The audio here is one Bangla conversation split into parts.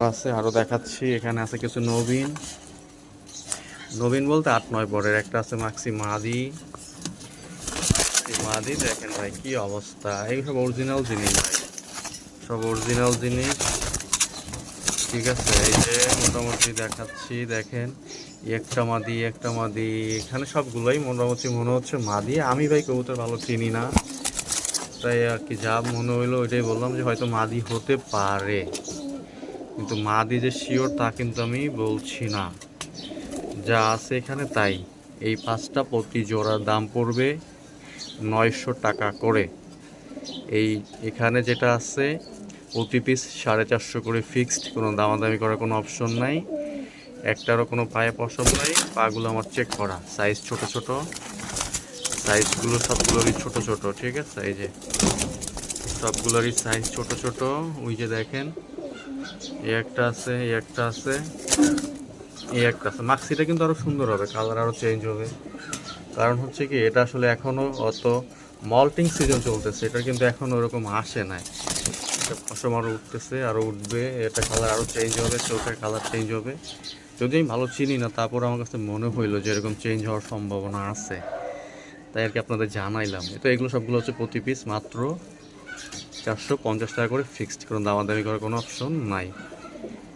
আছে আরও দেখাচ্ছি, এখানে আছে কিছু নবীন। নবীন বলতে আট নয় পরের একটা আছে মাক্সি মাদি। মাদি, দেখেন ভাই কি অবস্থা। এই সব অরিজিনাল জিনিস ভাই। সব অরিজিনাল জিনিস। ঠিক আছে, এই যে মোটামুটি দেখাচ্ছি, দেখেন। একটা মাদি একটা মাদি। এখানে সবগুলোই মোটামুটি মনে হচ্ছে মাদি। আমি ভাই কবুতর ভালো চিনি না। তাই আর কি, যা মনে হইল ওইটাই বললাম যে হয়তো মাদি হতে পারে। কিন্তু মাদি যে শিওর তা কিন্তু আমি বলছি না। যা আছে এখানে তাই। এই পাঁচটা প্রতি জোড়ার দাম পড়বে নয়শো টাকা করে। এই এখানে যেটা আছে, প্রতি পিস সাড়ে চারশো করে ফিক্সড কোনো দামাদামি করার কোনো অপশন নাই। একটারও কোনো পায়ে পশম নাই, পাগুলো আমার চেক করা। সাইজ ছোট ছোট। সাইজগুলো সবগুলোরই ছোট ছোট, ঠিক আছে? এই যে, সবগুলোরই সাইজ ছোট ছোট। ওই যে দেখেন একটা আছে, এই একটা আছে, এই একটা আছে। মাক্সিটা কিন্তু আরও সুন্দর হবে কালার আরও চেঞ্জ হবে। কারণ হচ্ছে কি, এটা আসলে এখনও অত মল্টিং সিজন চলতেছে, এটা কিন্তু এখনও ওরকম আসে নাই। এটা পশম আরও উঠতেছে, আরও উঠবে, এটা কালার আরও চেঞ্জ হবে, চোখের কালার চেঞ্জ হবে। যদি আমি ভালো চিনি না, তারপর আমার কাছে মনে হইল যে এরকম চেঞ্জ হওয়ার সম্ভাবনা আছে। তাই আর কি আপনাদের জানাইলাম। তো এগুলো সবগুলো হচ্ছে প্রতি পিস মাত্র চারশো পঞ্চাশ টাকা করে ফিক্সড কোনো দামাদামি করার কোনো অপশন নাই।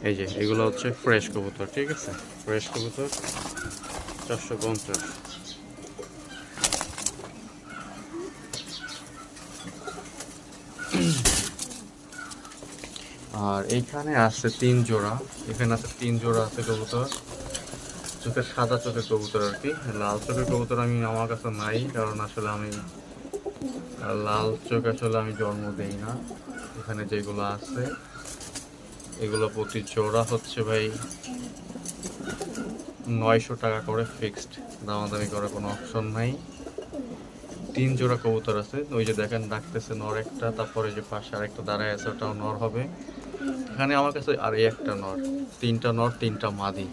এই যে, এগুলো হচ্ছে ফ্রেশ কবুতর, ঠিক আছে? ফ্রেশ কবুতর, চারশো পঞ্চাশ। আর এইখানে আছে তিন জোড়া, এখানে আছে তিন জোড়া আছে কবুতর। চোখের সাদা চোখের কবুতর আর কি। লাল চোখের কবুতর আমি আমার কাছে নাই, কারণ আসলে আমি, লাল চোখ আসলে আমি জন্ম দেই না। এখানে যেগুলো আছে এগুলো প্রতি জোড়া হচ্ছে ভাই নয়শো টাকা করে ফিক্সড দামাদামি করার কোনো অপশন নাই। তিন জোড়া কবুতর আছে। ওই যে দেখেন ডাকতেছে নর একটা, তারপরে যে পাশে আরেকটা দাঁড়ায় আছে, ওটাও নর হবে। এখানে আমার কাছে আর একটা নর, তিনটা নর, তিনটা মাদি।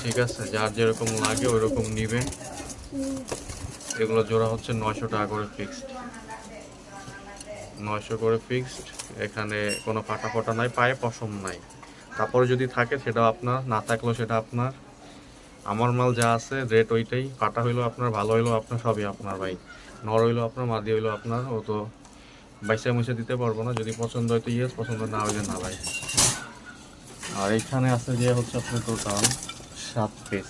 ঠিক আছে, যার যেরকম লাগে ওই রকম নিবেন এগুলো জোড়া হচ্ছে নয়শো টাকা করে ফিক্সড নয়শো করে ফিক্সড এখানে কোনো ফাটা ফাটা নাই, পায়ে পশম নাই। তারপরে যদি থাকে সেটা আপনার, না থাকলেও সেটা আপনার। আমার মাল যা আছে রেট ওইটাই। কাটা হইল আপনার, ভালো হইল আপনার, সবই আপনার ভাই। নর হইল আপনার, মাদি হইল আপনার, ও তো বাইসা মুছে দিতে পারব না। যদি পছন্দ হয় তো ইয়েস পছন্দ না হইলে না ভাই। আর এখানে আছে যে হচ্ছে আপনার টোটাল সাত পিস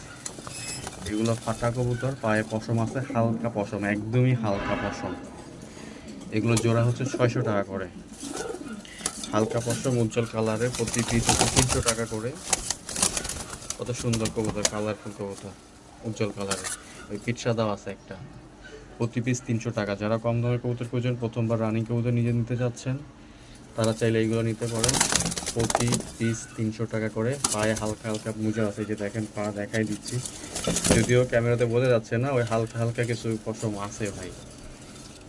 এগুলো ফাটা কবুতর, পায়ে পশম আছে, হালকা পশম, একদমই হালকা পশম। এগুলো জোড়া হচ্ছে ছয়শো টাকা করে। হালকা পশম, উজ্জ্বল কালারে প্রতি পিস হচ্ছে তিনশো টাকা করে। কত সুন্দর কবুতর কালারফুল কবুতর, উজ্জ্বল কালারে ওই পিঠ সাদাও আছে একটা। প্রতি পিস তিনশো টাকা। যারা কম দামের কবুতর খুঁজছেন প্রথমবার রানিং কবুতর নিজে নিতে যাচ্ছেন, তারা চাইলে এইগুলো নিতে পারেন। প্রতি পিস তিনশো টাকা করে। পায়ে হালকা হালকা মোজা আছে যে দেখেন, পা দেখাই দিচ্ছি। যদিও ক্যামেরাতে বোঝা যাচ্ছে না, ওই হালকা হালকা কিছু পশম আছে ভাই।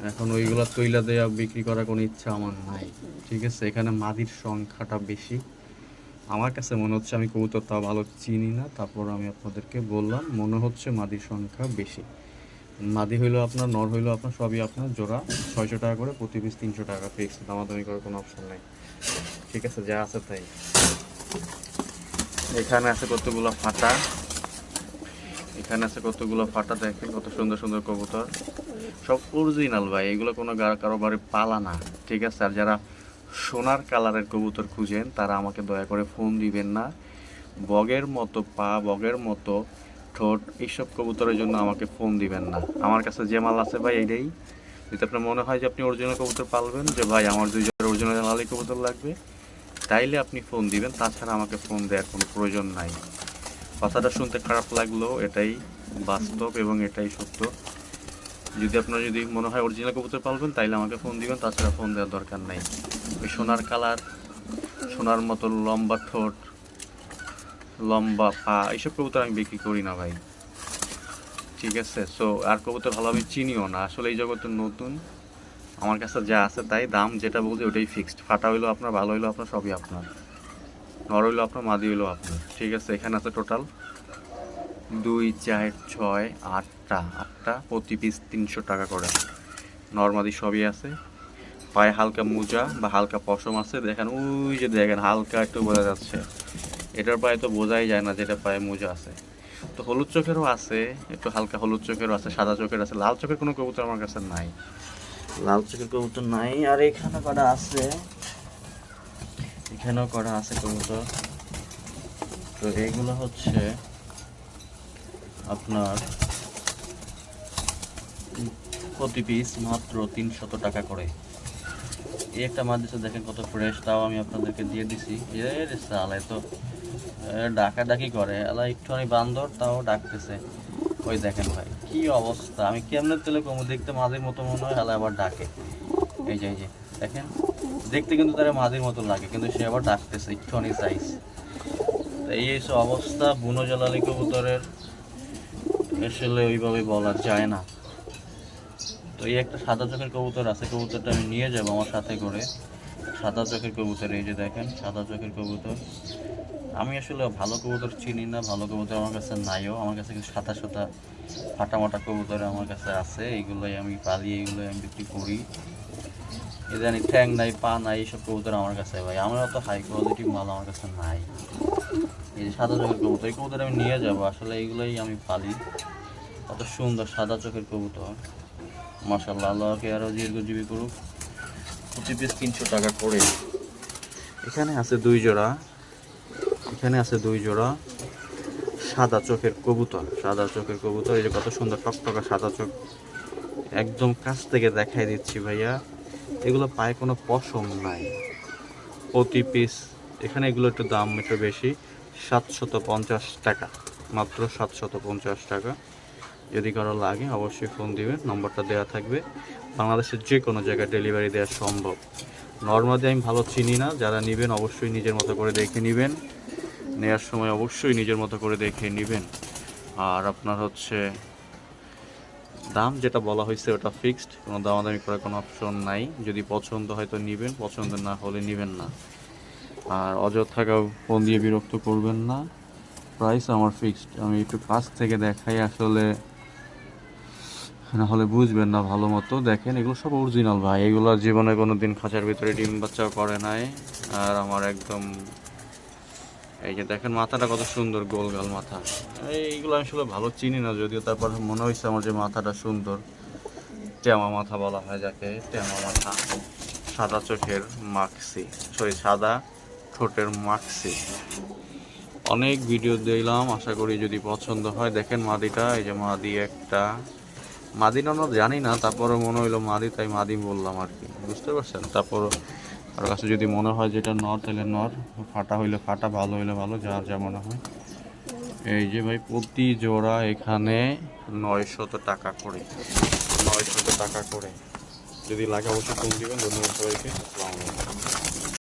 এখন ওইগুলো তৈলা দেওয়া বিক্রি করার কোনো ইচ্ছা আমার নাই। ঠিক আছে? এখানে মাদির সংখ্যাটা বেশি। আমার কাছে মনে হচ্ছে আমি কবুতর তা ভালো চিনি না, তারপর আমি আপনাদেরকে বললাম, মনে হচ্ছে মাদির সংখ্যা বেশি। মাদি হইল আপনার, নর হইল আপনার, সবই আপনার, জোড়া ছয়শো টাকা করে, প্রতি পিস তিনশো টাকা ফিক্স দামাদামি করার কোনো অপশন নেই। ঠিক আছে? যা আছে তাই। এখানে আছে কতগুলো ফাটা? এখানে আছে কতগুলো ফাটা দেখেন, কত সুন্দর সুন্দর কবুতর। সব অরিজিনাল ভাই, এগুলো কোনো কারও বাড়ি পালা না, ঠিক আছে? আর যারা সোনার কালারের কবুতর খুঁজেন, তারা আমাকে দয়া করে ফোন দিবেন না। বগের মতো পা, বগের মতো ঠোঁট, এইসব কবুতরের জন্য আমাকে ফোন দিবেন না। আমার কাছে যে মাল আছে ভাই, এইটাই। যদি আপনার মনে হয় যে আপনি অরিজিনাল কবুতর পালবেন, যে ভাই, আমার দুই জোড়া অরিজিনাল লালি কবুতর লাগবে, তাইলে আপনি ফোন দিবেন। তাছাড়া আমাকে ফোন দেওয়ার কোনো প্রয়োজন নাই। কথাটা শুনতে খারাপ লাগল, এটাই বাস্তব এবং এটাই সত্য। যদি আপনার যদি মনে হয় অরিজিনাল কবুতর পালবেন, তাইলে আমাকে ফোন দিবেন, তাছাড়া ফোন দেওয়ার দরকার নাই। ওই সোনার কালার, সোনার মতো লম্বা ঠোঁট, লম্বা পা, এইসব কবুতর আমি বিক্রি করি না ভাই। ঠিক আছে? সো আর কবুতর ভালো আমি চিনিও না। আসলে এই জগতে নতুন। আমার কাছে যা আছে তাই, দাম যেটা বলছি ওটাই ফিক্সড ফাটা হইল আপনার, ভালো হইল আপনার, সবই আপনার। নর হইল আপনার, মাদি হইল আপনার। ঠিক আছে, এখানে আছে টোটাল দুই, চার, ছয়, আটটা আটটা প্রতি পিস তিনশো টাকা করে। নর্মাদি সবই আছে। পায়ে হালকা মোজা বা হালকা পশম আছে। দেখেন, ওই যে দেখেন, হালকা একটু বোঝা যাচ্ছে। এটার পায়ে তো বোঝাই যায় না যেটা পায়ে মোজা আছে। তো হলুদ চোখেরও আছে, একটু হালকা হলুদ চোখেরও আছে, সাদা চোখের আছে। লাল চোখের কোনো কবুতর আমার কাছে নাই। লাল চোখের কবুতর নাই। আর এখানে কটা আছে? এখানেও করা আছে কবুতর। তো এগুলো হচ্ছে আপনার প্রতি পিস মাত্র তিনশত টাকা করে। এই একটা দিচ্ছে দেখেন কত ফ্রেশ তাও আমি আপনাদেরকে দিয়ে দিছি। এর তো ডাকা ডাকি করে। এলা একটুখানি বান্দর, তাও ডাকতেছে। ওই দেখেন ভাই, কি অবস্থা। আমি কেমনে তেলে কমু, দেখতে মাঝের মতো মনে হয় এলা আবার ডাকে। এই যে এই যে। দেখেন? দেখতে কিন্তু তারা মাঝের মতো লাগে, কিন্তু সে আবার ডাকতেছে একটুখানি সাইজ এই এসব অবস্থা, বুনো জ্বালালি কবুতরের। আসলে ওইভাবে বলা যায় না। তো এই একটা সাদা চোখের কবুতর আছে, কবুতরটা আমি নিয়ে যাব আমার সাথে করে। সাদা চোখের কবুতর, এই যে দেখেন, সাদা চোখের কবুতর। আমি আসলে ভালো কবুতর চিনি না, ভালো কবুতর আমার কাছে নাইও। আমার কাছে কিছু সাদা সাদা ফাটা মাটা কবুতর আমার কাছে আছে, এইগুলোই আমি পালি, এইগুলোই আমি বিক্রি করি। জানি ঠ্যাং নাই, পা নাই, এইসব কবুতর আমার কাছে ভাই। আমার অত হাই কোয়ালিটি মাল আমার কাছে নাই। এই যে সাদা চোখের কবুতর, এই কবুতর আমি নিয়ে যাব। আসলে এইগুলোই আমি পালি। কত সুন্দর সাদা চোখের কবুতর। মাসাল্লাহ আল্লাহকে আরও দীর্ঘজীবী করুক। প্রতি পিস তিনশো টাকা করে। এখানে আছে দুই জোড়া। এখানে আছে দুই জোড়া সাদা চোখের কবুতর। সাদা চোখের কবুতর, এই যে কত সুন্দর টকটকা সাদা চোখ। একদম কাছ থেকে দেখাই দিচ্ছি ভাইয়া। এগুলো পায়ে কোনো পশম নাই। প্রতি পিস এখানে এগুলো একটু দাম একটু বেশি, সাতশত পঞ্চাশ টাকা, মাত্র সাতশত পঞ্চাশ টাকা। যদি কারও লাগে, অবশ্যই ফোন দিবেন, নম্বরটা দেওয়া থাকবে। বাংলাদেশের যে কোনো জায়গায় ডেলিভারি দেওয়া সম্ভব। নর্মালি আমি ভালো চিনি না, যারা নেবেন অবশ্যই নিজের মতো করে দেখে নেবেন। নেওয়ার সময় অবশ্যই নিজের মতো করে দেখে নেবেন। আর আপনার হচ্ছে দাম যেটা বলা হয়েছে ওটা ফিক্সড কোনো দামাদামি করার কোনো অপশন নাই। যদি পছন্দ হয় তো নেবেন, পছন্দ না হলে নেবেন না। আর অযথা কাউ ফোন দিয়ে বিরক্ত করবেন না। প্রাইস আমার ফিক্সড আমি একটু কাছ থেকে দেখাই আসলে, না হলে বুঝবেন না ভালো মতো। দেখেন, এগুলো সব অরিজিনাল ভাই। এগুলো জীবনে কোনো দিন খাঁচার ভিতরে ডিম বাচ্চাও করে নাই। আর আমার একদম এই যে দেখেন মাথাটা কত সুন্দর গোল গাল মাথা। এইগুলো আমি আসলে ভালো চিনি না, যদিও তারপর মনে হয়েছে আমার যে মাথাটা সুন্দর। টেমা মাথা বলা হয় যাকে টেমা মাথা। সাদা চোখের মাক্সি, সরি, সাদা ঠোঁটের মাক্সি। অনেক ভিডিও দিলাম আশা করি যদি পছন্দ হয়, দেখেন মাদিটা, এই যে মাদি একটা। মাদি না জানি না তারপরে মনে হইল মাদি, তাই মাদি বললাম আর কি। বুঝতে পারছেন? তারপর কারও কাছে যদি মনে হয় যেটা নর, তাহলে নর। ফাটা হইলে ফাটা, ভালো হইলে ভালো যার যা মনে হয়। এই যে ভাই, প্রতি জোড়া এখানে নয়শত টাকা করে। নয়শত টাকা করে। যদি লাগে অবশ্যই কম দিবেন। ধন্যবাদ সবাইকে।